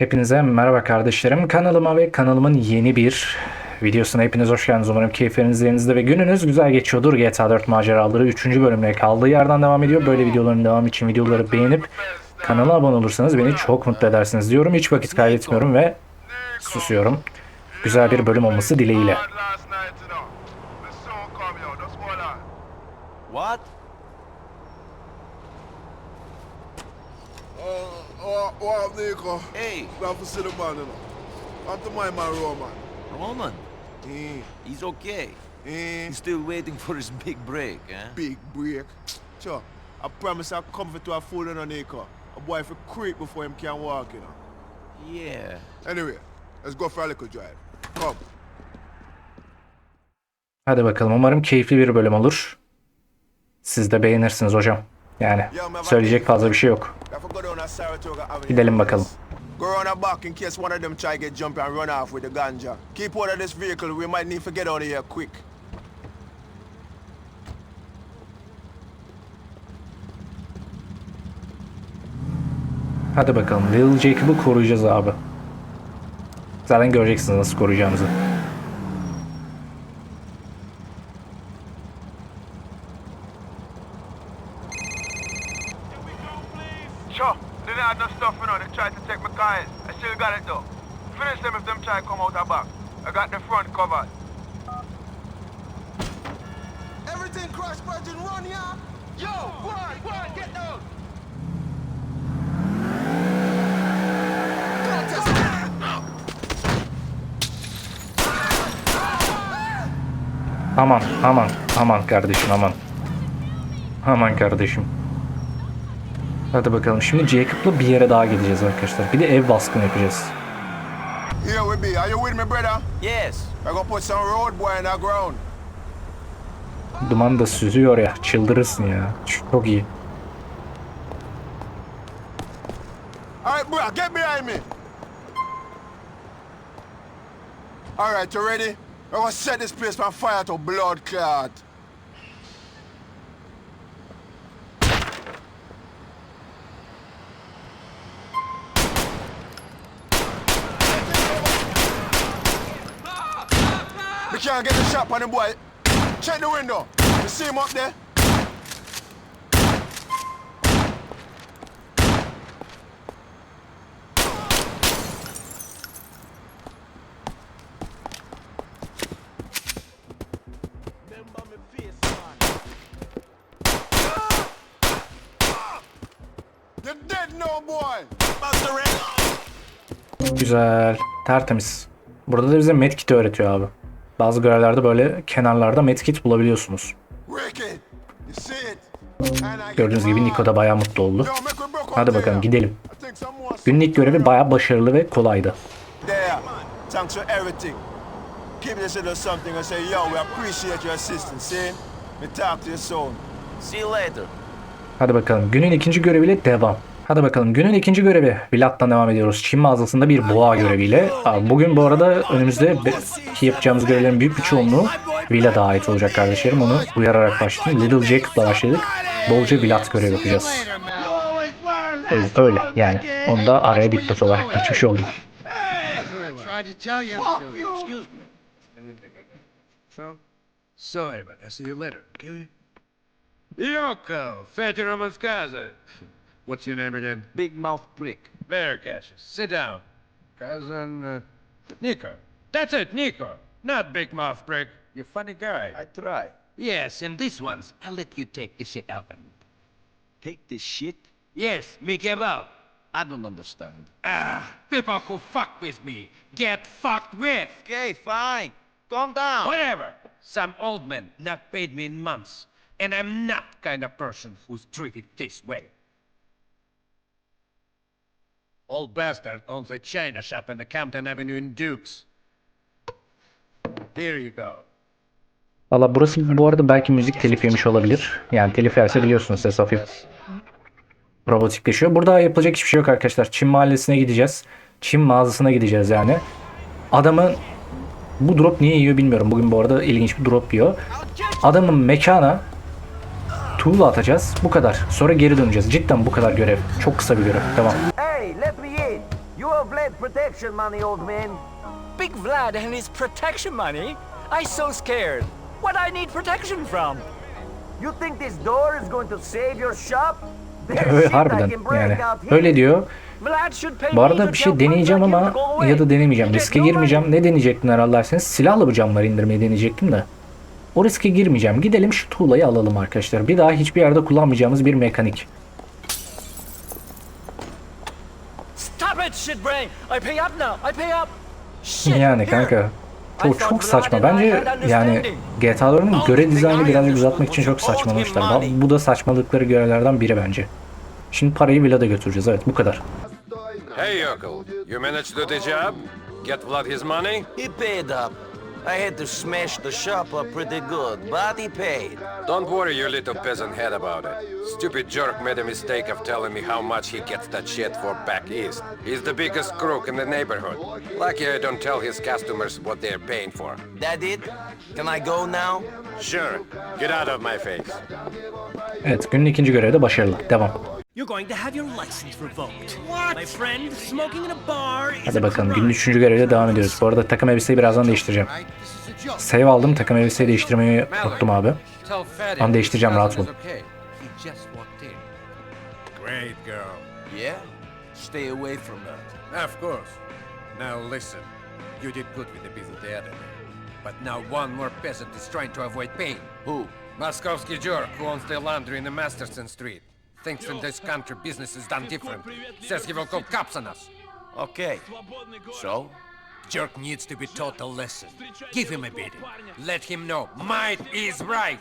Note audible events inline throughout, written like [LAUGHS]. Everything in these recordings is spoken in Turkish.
Hepinize merhaba kardeşlerim. Kanalıma ve kanalımın yeni bir videosuna hepiniz hoş geldiniz. Umarım keyifleriniz yerinizde ve gününüz güzel geçiyordur. GTA 4 maceraları 3. bölümle kaldığı yerden devam ediyor. Böyle videoların devamı için videoları beğenip kanala abone olursanız beni çok mutlu edersiniz diyorum. Hiç vakit kaybetmiyorum ve susuyorum. Güzel bir bölüm olması dileğiyle. last night, you know. The song come out. That's what Oh, oh, Nico. Hey, the man, you know. I'm to my man, Roman. Roman. Eh, He's okay. eh, He's still waiting for his big break, eh? big break. Sure. I promise I'll comfort to a fool in a Nico. A boy for creep before him can walk, you know. Yeah. Anyway, let's go for a little drive. Come. Hadi bakalım. Umarım keyifli bir bölüm olur. Siz de beğenirsiniz hocam. Yani söyleyecek fazla bir şey yok. Gidelim bakalım. Go around the back in case one of them try get jumpy and run off with the ganja. Keep out of this vehicle. We might need to get out of here quick. Hadi bakalım. Little Jacob'ı koruyacağız abi. Zaten göreceksiniz nasıl koruyacağımızı. Sure. They didn't have no stuff, you know. They tried to take my cars. I still got it though. Finish them if them try come out the back. I got the front covered. Everything crash, Virgin, run, yeah? Yo, go on, go on, get down. Aman aman aman kardeşim aman. Aman kardeşim. Hadi bakalım şimdi Jacob'la bir yere daha gideceğiz arkadaşlar. Bir de ev baskını yapacağız. Be. Are you with me, brother? Yes. I gonna put some road boy in the ground. Duman da süzüyor ya. Çıldırırsın ya. Çok iyi. All right, bro, get behind me. All right, you ready? I'm gonna set this place on fire to blood clot. Can't get the shot on the boy. Check the window. You see him up there? Güzel. Tertemiz. Burada da bize medkit öğretiyor abi. Bazı görevlerde böyle kenarlarda medkit bulabiliyorsunuz. Gördüğünüz gibi Nico da bayağı mutlu oldu. Hadi bakalım gidelim. Günün ilk görevi bayağı başarılı ve kolaydı. Hadi bakalım günün ikinci göreviyle devam. Hadi bakalım günün ikinci görevi. Vlad'dan devam ediyoruz. Çin mağazasında bir boğa göreviyle. Bugün bu arada önümüzde yapacağımız görevlerin büyük bir çoğunluğu Vlad'a ait olacak kardeşlerim. Onu uyararak başladım. Little Jacob'la başladık. Bolca Vlad görevi yapacağız. Öyle yani. Onu da araya bitmesi olarak geçmiş oldum. So. See you later, okay? Yoko, Fedor Ramoskaza. What's your name again? Big mouth Brick. There, Cassius. Sit down. Cousin, uh, Nico. That's it, Nico. Not Big Mouth Brick. You funny guy. I try. Yes, and this one's, I'll let you take the shit out of him. Take this shit. Yes, me give out. I don't understand. Ah, people who fuck with me get fucked with. Okay, fine. Calm down. Whatever. Some old man not paid me in months, and I'm not kind of person who's treated this way. Old bastard owns a china shop in the Campton Avenue in Dukes. Here you go. Valla burası bu arada belki müzik telif yemiş olabilir. Yani telif yerse biliyorsunuz ses hafif robotikleşiyor. Burada yapılacak hiçbir şey yok arkadaşlar. Çin mahallesine gideceğiz. Çin mağazasına gideceğiz yani. Adamın bu drop niye yiyor bilmiyorum. Bugün bu arada ilginç bir drop yiyor. Adamın mekana tuğla atacağız. Bu kadar. Sonra geri döneceğiz. Cidden bu kadar görev. Çok kısa bir görev. Tamam. Hey, let me in. You no blade protection money, old man. Big Vlad and his protection money? I so scared. What I need protection from? You think this door is going to save your shop? [LAUGHS] Harbiden yani. Öyle diyor. Bu arada bir şey deneyeceğim ama ya da denemeyeceğim. Riske girmeyeceğim. Ne deneyecektin herhalde derseniz silahla bu camları indirmeyi deneyecektim de. O riske girmeyeceğim. Gidelim şu tuğlayı alalım arkadaşlar. Bir daha hiçbir yerde kullanmayacağımız bir mekanik. Stop it, shitbrain! I pay up now. I pay up. Shit. Yani kanka. Bu I çok saçma. Bence yani understanding. GTA 4'ün görev dizaynını birazcık uzatmak için çok saçmalamışlar. Bu da saçmalıkları görevlerden biri bence. Şimdi parayı Vlad'a götüreceğiz. Evet bu kadar. Hey, Yokel, you managed to do the job? Get Vlad his money? He paid up. I had to smash the shop up pretty good, but he paid. Don't worry your little peasant head about it. Stupid jerk made a mistake of telling me how much he gets that shit for back east. He's the biggest crook in the neighborhood. Lucky I don't tell his customers what they're paying for. That it? Can I go now? Sure, get out of my face. Evet günün ikinci görevi de başarılı. Devam. You're going to have your license revoked. What? My friend, smoking in a bar is Hadi bakalım günün üçüncü göreviyle devam ediyoruz. Bu arada takım elbiseyi birazdan değiştireceğim. Save aldım takım elbiseyi değiştirmeyi unuttum abi. Ben değiştireceğim rahat ol. Great girl. Yeah? Stay away from her. Of course. Now listen. You did good with the peasant the other day. But now one more peasant is trying to avoid pain. Who? Moskovsky jerk who owns the laundry in the Masterson Street. Thinks in this country business is done different. Says he will call cops on us. Okay. So? Jerk needs to be taught a lesson. Give him a beating. Let him know might is right.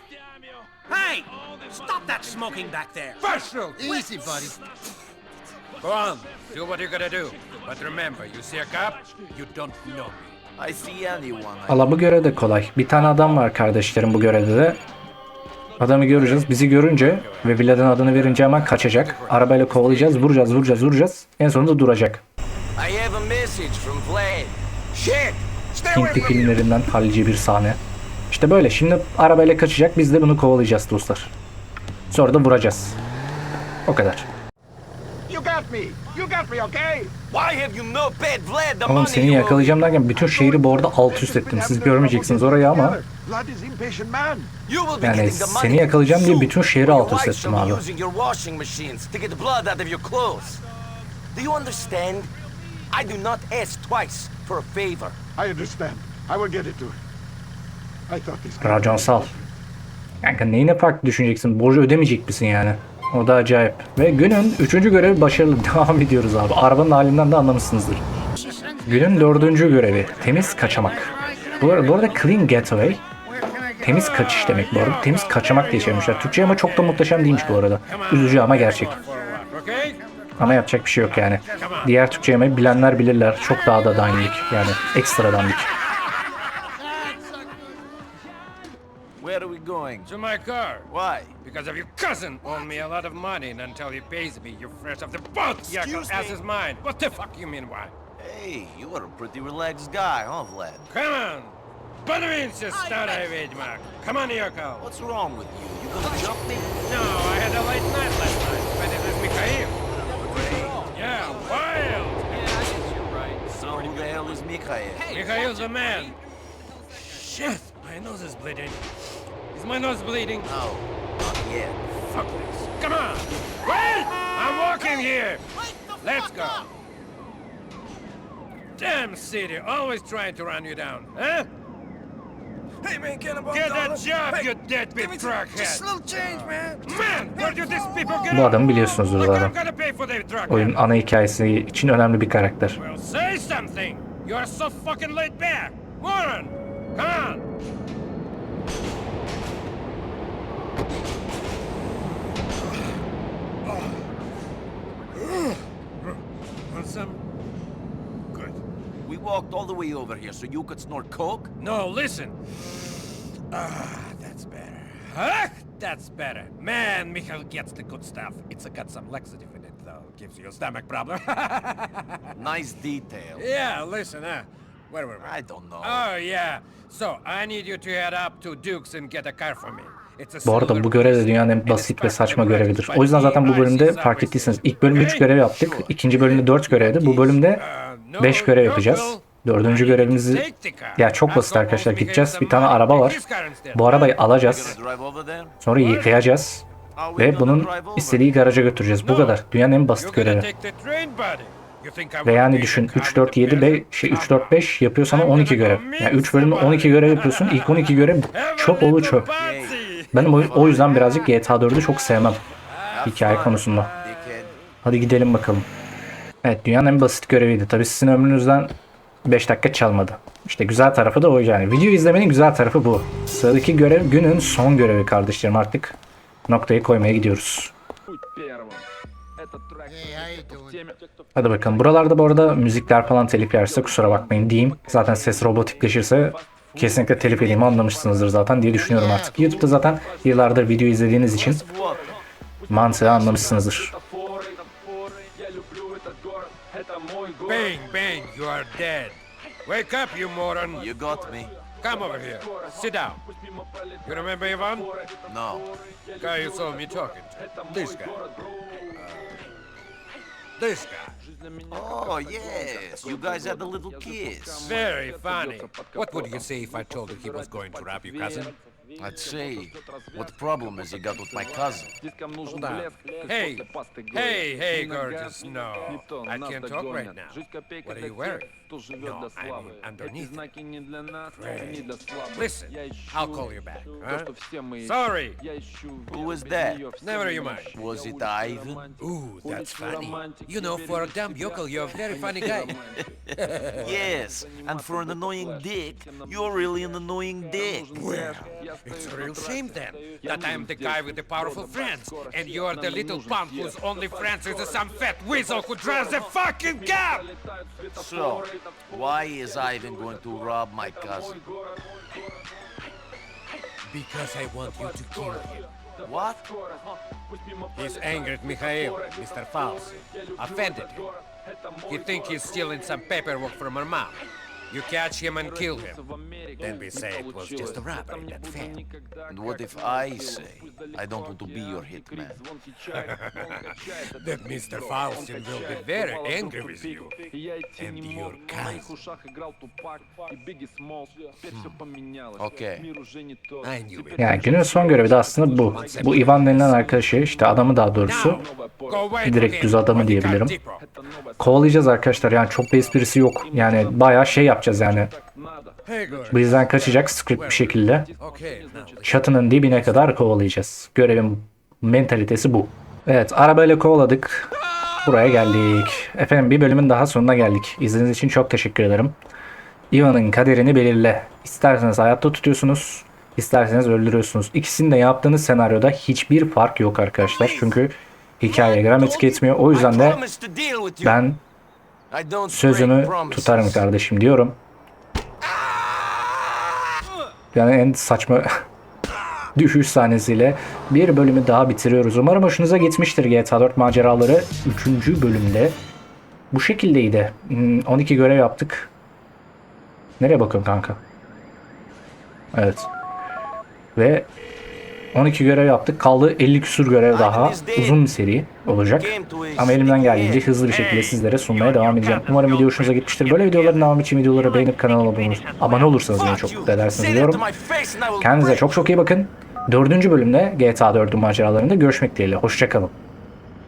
Hey! Stop that smoking back there! Marshal! Easy, buddy. Go on, do what you gotta do. But remember, you see a cop, you don't know me. I see anyone. Bu görev de kolay. Bir tane adam var kardeşlerim bu görevde de. Adamı göreceğiz. Bizi görünce ve Vlad'ın adını verince hemen kaçacak. Arabayla kovalayacağız. Vuracağız, vuracağız, vuracağız. En sonunda duracak. Hintli filmlerinden hallici bir sahne. İşte böyle. Şimdi arabayla kaçacak. Biz de bunu kovalayacağız dostlar. Sonra da vuracağız. O kadar. Oğlum seni yakalayacağım derken bütün şehri bu arada alt üst ettim. Siz görmeyeceksiniz orayı ama Vlad is impatient man. You will be Yani getting the money seni yakalayacağım diye bütün şehri Your alt üst ettim abi. using your washing machines to get the blood out of your clothes. Do you understand? I do not ask twice for a favor. I understand. I will get it to her. I thought this... Raconsal. Kanka neyine farklı düşüneceksin? Borcu ödemeyecek misin yani? O da acayip. Ve günün üçüncü görevi başarılı. [LAUGHS] Devam ediyoruz abi. Arabanın halinden de anlamışsınızdır. Günün dördüncü görevi. Temiz kaçamak. Bu arada, bu arada clean getaway. Temiz kaçış demek bu arada. Temiz kaçamak diye çevirmişler. Türkçe ama çok da muhteşem değilmiş bu arada. Üzücü ama gerçek. Ama yapacak bir şey yok yani. Diğer Türkçe yemeği bilenler bilirler. Çok daha da dandik. Yani ekstra going? To my car. Why? Because of your cousin owed me a lot of money, and until he pays me, you're fresh off the boat. Yakov, Excuse ass me? is mine. What the fuck you mean why? Hey, you are a pretty relaxed guy, huh, Vlad? Come on! Подвинься, старая ведьма! Come on, Yoko! What's wrong with you? You gonna jump me? No, I had a late night last night, but it was Mikhail. Yeah, wild! So who the hell is Mikhail? Mikhail's the man. Shit, my nose is bleeding. Is my nose bleeding? No, not yet. Fuck this. Come on! Wait! I'm walking here! Let's go! Damn city, always trying to run you down, huh? Hey man, can I Get a job, you deadbeat truckhead! little change, man. Man, where do these people get Bu adamı biliyorsunuzdur zaten. Oyunun ana hikayesi için önemli bir karakter. Well, say something! You are so fucking laid back! Moron! Come on! [GASPS] Want some? Good. We walked all the way over here so you could snort coke? No, listen. Ah, that's better. Ah, that's better. Man, Michael gets the good stuff. It's got some laxative in it, though. Gives you a stomach problem. [LAUGHS] Nice detail. yeah, listen, uh, where were we? I don't know. Oh, yeah. So, I need you to head up to Duke's and get a car for me. Bu arada bu görev de dünyanın en basit ve saçma görevidir. O yüzden zaten bu bölümde fark ettiyseniz ilk bölüm 3 Okay? görev yaptık. ikinci bölümde 4 görevdi. Bu bölümde No, 5 görev yapacağız. Dördüncü görevimizi ya çok basit arkadaşlar. Gideceğiz. Bir tane araba var. Bu arabayı alacağız. Sonra yıkayacağız. Ve bunun istediği garaja götüreceğiz. Bu kadar. Dünyanın en basit görevi. Ve yani düşün the car 3 4 with 7 the 5 şey 3 4 5 yapıyorsan 12 görev. Yani 3 bölümde 12 görev yapıyorsun. İlk 12 görev çöp oğlu çöp. Patsy. Ben o, o yüzden birazcık GTA 4'ü çok sevmem. Hikaye konusunda. Hadi gidelim bakalım. Evet dünyanın en basit göreviydi. Tabi sizin ömrünüzden 5 dakika çalmadı. İşte güzel tarafı da o yani. Video izlemenin güzel tarafı bu. Sıradaki görev günün son görevi kardeşlerim artık. Noktayı koymaya gidiyoruz. Hadi bakalım. Buralarda bu arada müzikler falan telif yerse kusura bakmayın diyeyim. Zaten ses robotikleşirse kesinlikle telif yediğimi anlamışsınızdır zaten diye düşünüyorum artık. YouTube'da zaten yıllardır video izlediğiniz için mantığı anlamışsınızdır. Bang, bang, you are dead. Wake up, you moron. You got me. Come over here. Sit down. You remember Ivan? No. Guy you saw me talking to. This guy. This guy. Oh, yes. You guys had a little kiss. Very funny. What would you say if I told you he was going to rob you, cousin? I'd say, what problem has he got with my cousin? Hold on. Hey, hey, hey, gorgeous. No, I can't talk right now. What are you wearing? No, I mean underneath. Great. Listen, I'll call you back. Huh? Sorry. Who was that? Never you mind. Was it Ivan? Ooh, that's funny. You know, for a dumb yokel, you're a very funny guy. [LAUGHS] Yes, and for an annoying dick, you're really an annoying dick. Well, it's a real shame then that I'm the guy with the powerful friends, and you're the little punk whose only friends is some fat weasel who drives a fucking cab. So, why is Ivan going to rob my cousin? Because I want you to kill him. What? He's angry at Mikhail, Mr. Faust. Offended him. He think he's stealing some paperwork from her mom. You catch him and kill him. Then we say it was just a robbery that failed. And what if I say, I don't want to be your hitman? That Mr. Faustin will be very angry with you. And your kind. Okay. I knew it. Yani günün son görevi de aslında bu. Bu Ivan denilen arkadaşı işte adamı daha doğrusu Direkt düz adamı diyebilirim. Kovalayacağız arkadaşlar. Yani çok bir esprisi yok. Yani bayağı şey yapacağız yani. Bizden kaçacak script bir şekilde. Çatının dibine kadar kovalayacağız. Görevin mentalitesi bu. Evet arabayla kovaladık. Buraya geldik. Efendim bir bölümün daha sonuna geldik. İzlediğiniz için çok teşekkür ederim. Ivan'ın kaderini belirle. İsterseniz hayatta tutuyorsunuz. isterseniz öldürüyorsunuz. İkisini de yaptığınız senaryoda hiçbir fark yok arkadaşlar. Çünkü hikaye gram etki etmiyor. O yüzden de ben sözümü tutarım kardeşim diyorum. Yani en saçma [LAUGHS] düşüş sahnesiyle bir bölümü daha bitiriyoruz. Umarım hoşunuza gitmiştir GTA 4 maceraları 3. bölümde. Bu şekildeydi. Hmm, 12 görev yaptık. Nereye bakıyorsun kanka? Evet. Ve 12 görev yaptık. Kaldı 50 küsur görev daha. Uzun bir seri olacak. Ama elimden geldiğince hızlı bir şekilde sizlere sunmaya devam edeceğim. Umarım video hoşunuza gitmiştir. Böyle videoların devamı için videoları beğenip kanala abone, abone olursanız beni çok mutlu edersiniz diyorum. Kendinize çok çok iyi bakın. Dördüncü bölümde GTA 4'ün maceralarında görüşmek dileğiyle. Hoşçakalın.